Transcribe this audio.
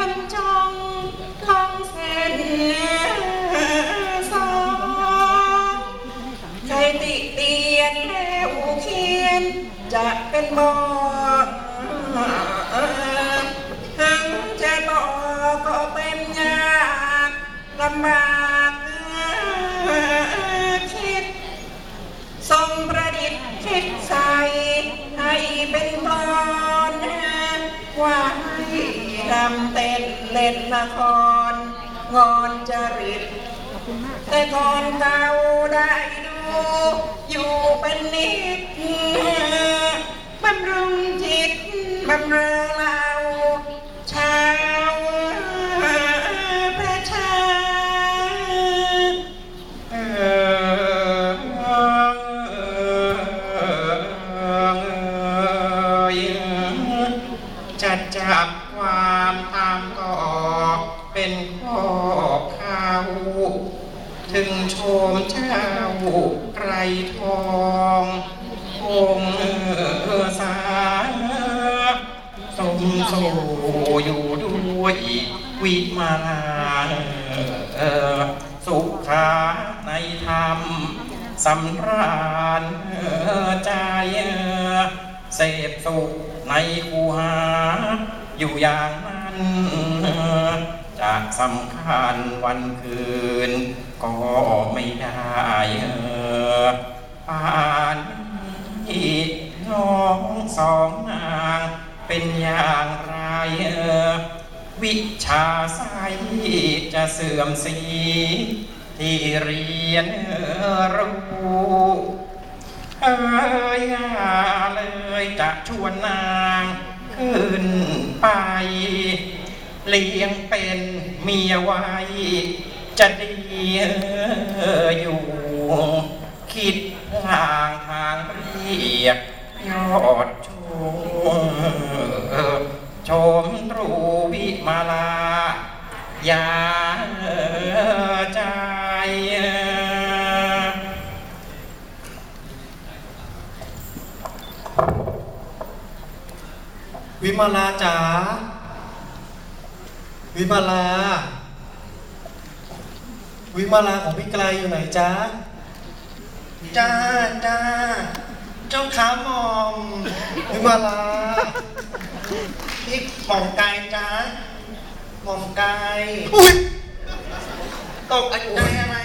มันจ้องท้องเส้นใจติเตียนแล้วเขียน จะเป็นบอกทั้งจะบอก็เป็นยากลำบากคิด ทรงประดิษฐ์คิดใสให้เป็นกอนว่าให รำเต้นเล่นละครงอนจริตแต่ก่อนเก่าได้ดู อยู่เป็นนิดบำรุงจิตบำเรอ จะจับความตามก็เป็นข้อข่าวถึงโชมเจ้าไกรทององค์สาสมโซอยู่ด้วยวิมาลาสุขาในธรรมสำราญใจ เสพสุขในคูหา อยู่อย่างนั้นจะสำคัญวันคืน ก็ไม่ได้ป่านนี้น้องสองนางเป็นอย่างไรวิชาใสจะเสื่อมสีที่เรียนรู้เอ้ยเลย จะชวนนางขึ้นไป เลี้ยงเป็นเมียไว้ จะดีอยู่คิดทางทางเรียกยอดชมชมตรูวิมาลายา วิมาลาจ๋า วิมาลา วิมาลาของพี่ไกลอยู่ไหนจ๊ะจ้าจ้าเจ้าขาหมอม วิมาลา พี่หมอมกายจ้าหมอมกายอุ้ยตกใจอะไร